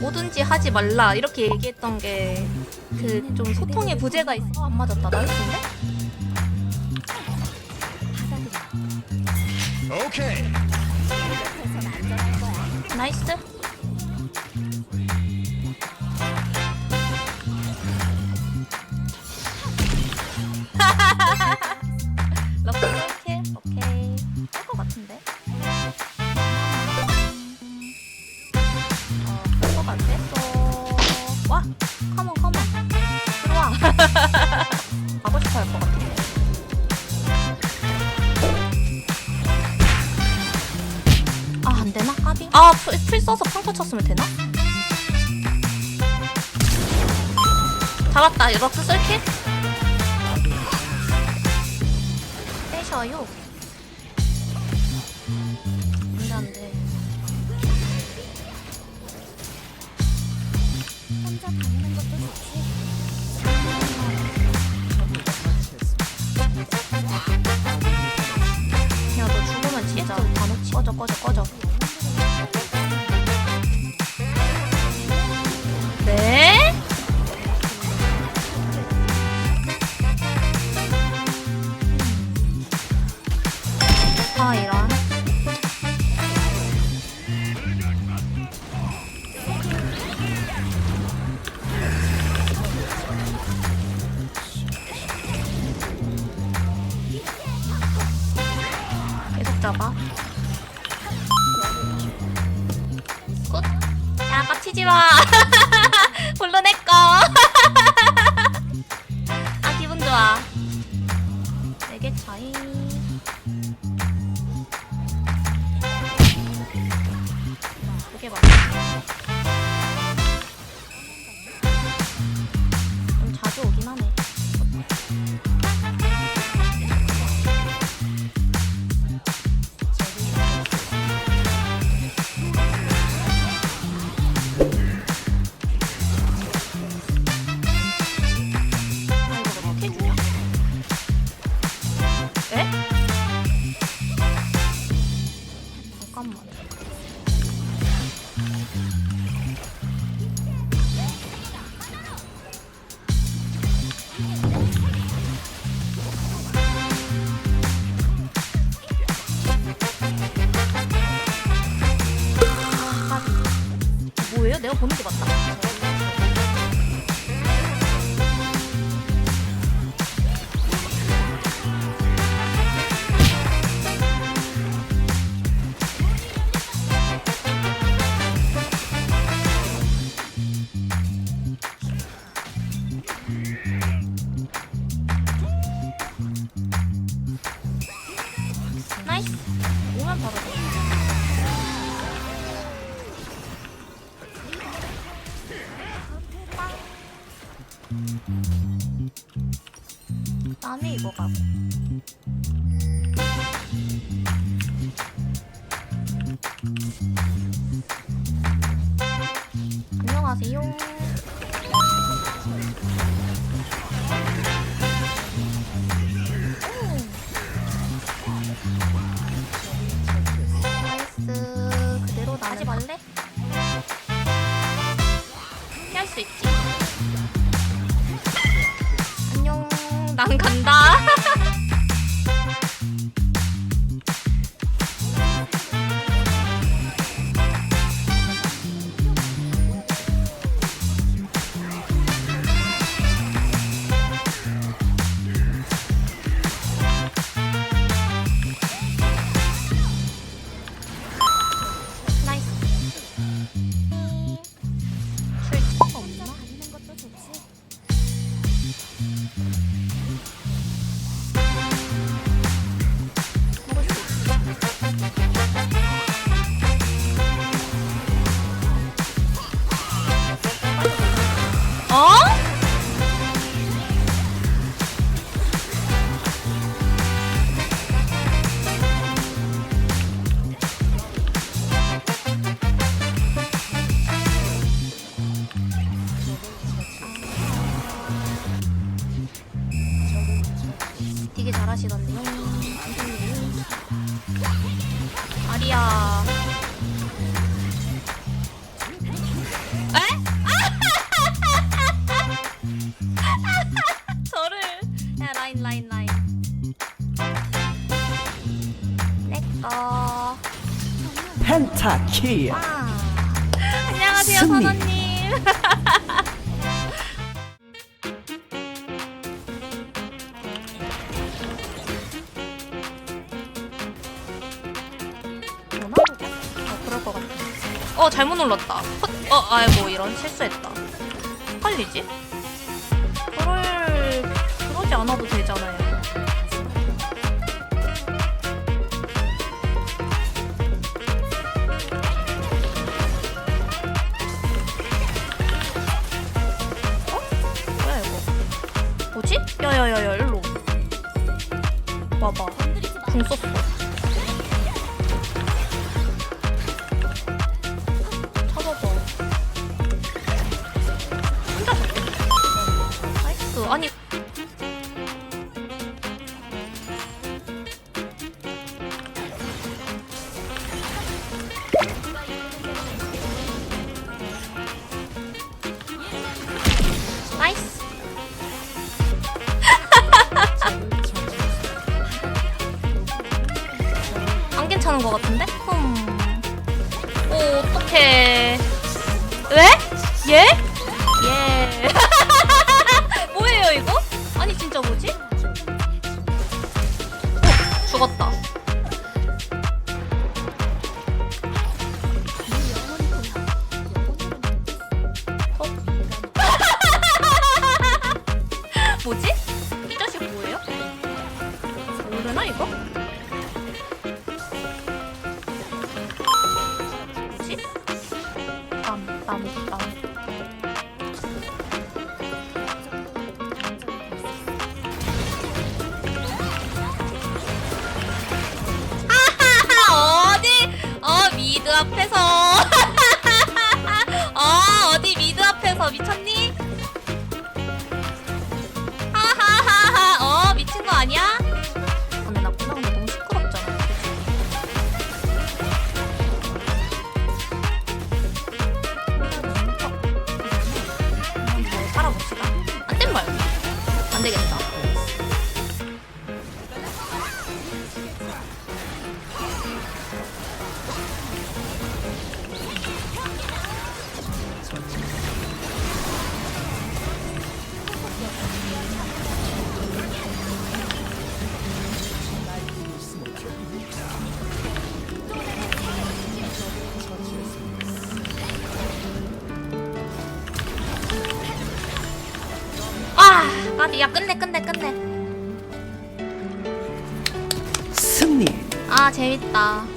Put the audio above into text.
뭐든지 하지 말라 이렇게 얘기했던 게 그 좀 소통의 부재가 있어 안 맞았다 나이스인데? 오케이. 나이스 가고 싶어 할 것 같은데 아 안 되나? 까비? 아 풀, 풀 써서 평타 쳤으면 되나? 잡았다. 럭스 쓸게. 빼셔요. 혼자 다니는 잡아 굿. 야 깝치지 마. 물론 내꺼 잠깐만. 아. 뭐예요? 내가 보는 게 맞다. 나는 이거 가고. 안녕하세요. 很大。 잘하시던데요. 아리야. 펜타킬. 아. 안녕하세요 선원님. 어, 잘못 눌렀다. 헛, 어, 아이고, 이런 실수했다. 헷갈리지? 그럴, 그러지 않아도 되잖아요. 야야야야, 일로. 와봐. 궁 썼어. 안 괜찮은 것 같은데? 흠. 오, 어떡해. 왜? 예? 예. 뭐예요, 이거? 아니, 진짜 뭐지? 어, 죽었다. 어? 뭐지? 이 자식 뭐예요? 모르나, 이거? 아, 아니, 야, 끝내, 끝내, 끝내. 승리 아, 재밌다.